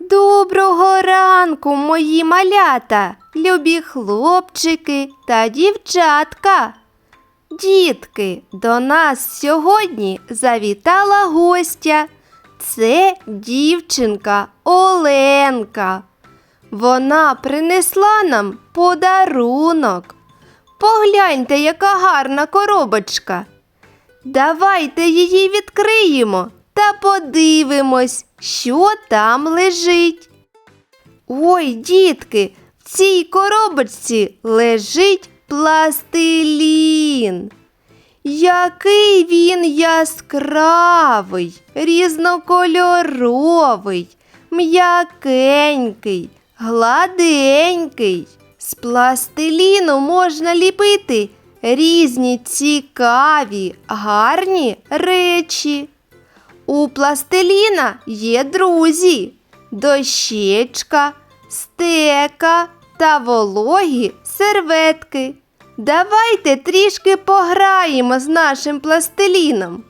Доброго ранку, мої малята, любі хлопчики та дівчатка. Дітки, до нас сьогодні завітала гостя. Це дівчинка Оленка. Вона принесла нам подарунок. Погляньте, яка гарна коробочка. Давайте її відкриємо та подивимось, що там лежить. Ой, дітки, в цій коробочці лежить пластилін. Який він яскравий, різнокольоровий, м'якенький, гладенький. З пластиліну можна ліпити різні цікаві, гарні речі. У пластиліна є друзі, дощечка, стека та вологі серветки. Давайте трішки пограємо з нашим пластиліном.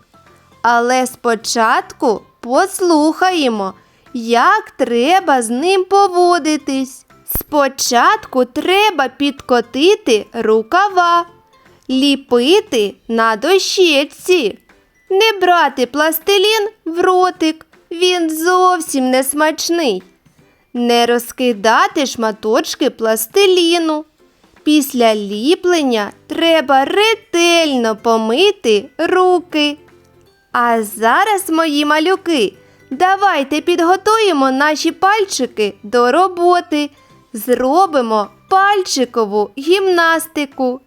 Але спочатку послухаємо, як треба з ним поводитись. Спочатку треба підкотити рукава, ліпити на дощечці. Не брати пластилін в ротик, він зовсім не смачний. Не розкидати шматочки пластиліну. Після ліплення треба ретельно помити руки. А зараз, мої малюки, давайте підготуємо наші пальчики до роботи. Зробимо пальчикову гімнастику.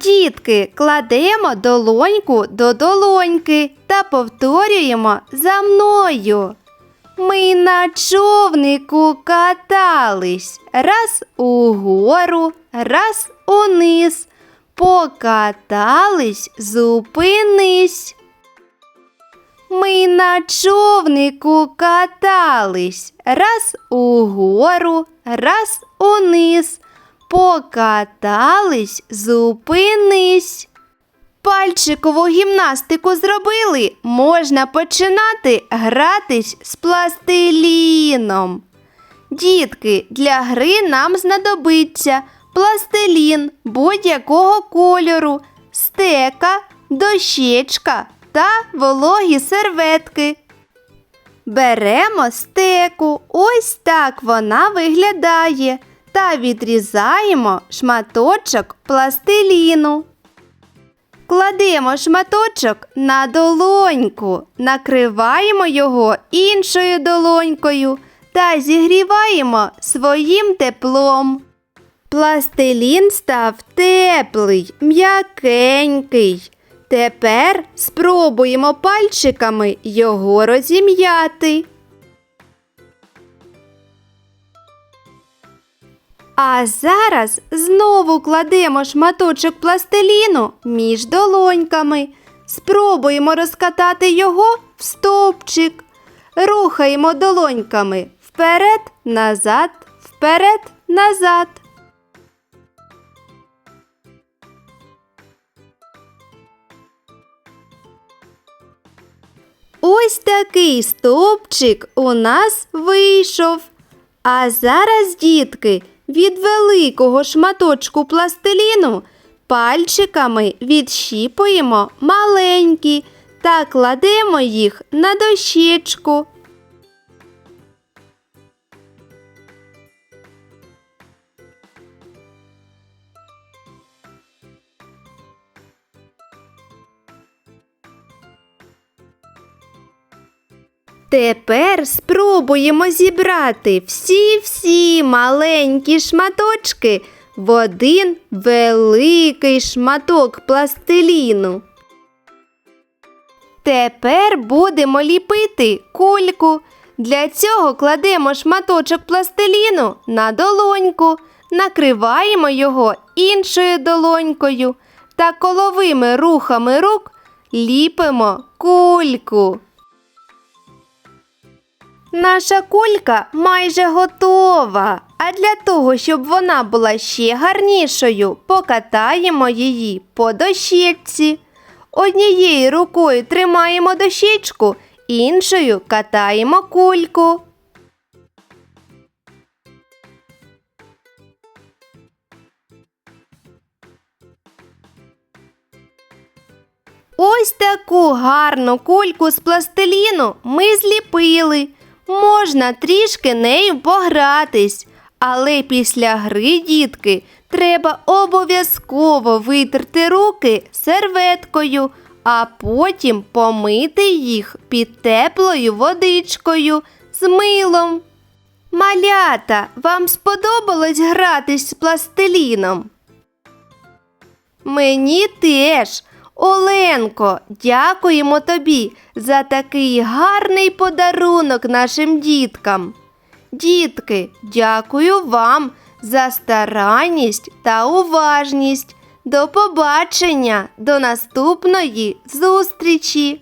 Дітки, кладемо долоньку до долоньки та повторюємо за мною. Ми на човнику катались раз угору, раз униз. Покатались, зупинись. Ми на човнику катались раз угору, раз униз. Покатались, зупинись. Пальчикову гімнастику зробили, можна починати гратись з пластиліном. Дітки, для гри нам знадобиться пластилін будь-якого кольору, стека, дощечка та вологі серветки. Беремо стеку, ось так вона виглядає, та відрізаємо шматочок пластиліну. Кладемо шматочок на долоньку, накриваємо його іншою долонькою та зігріваємо своїм теплом. Пластилін став теплий, м'якенький. Тепер спробуємо пальчиками його розім'яти. А зараз знову кладемо шматочок пластиліну між долоньками. Спробуємо розкатати його в стовпчик. Рухаємо долоньками вперед, назад, вперед, назад. Ось такий стовпчик у нас вийшов. А зараз, дітки, від великого шматочку пластиліну пальчиками відщіпуємо маленькі та кладемо їх на дощечку. Тепер спробуємо зібрати всі-всі маленькі шматочки в один великий шматок пластиліну. Тепер будемо ліпити кульку. Для цього кладемо шматочок пластиліну на долоньку, накриваємо його іншою долонькою та коловими рухами рук ліпимо кульку. Наша кулька майже готова. А для того, щоб вона була ще гарнішою, покатаємо її по дощечці. Однією рукою тримаємо дощечку, іншою катаємо кульку. Ось таку гарну кульку з пластиліну ми зліпили. Можна трішки нею погратись, але після гри, дітки, треба обов'язково витерти руки серветкою, а потім помити їх під теплою водичкою з милом. Малята, вам сподобалось гратись з пластиліном? Мені теж. Оленко, дякуємо тобі за такий гарний подарунок нашим діткам. Дітки, дякую вам за старанність та уважність. До побачення, до наступної зустрічі!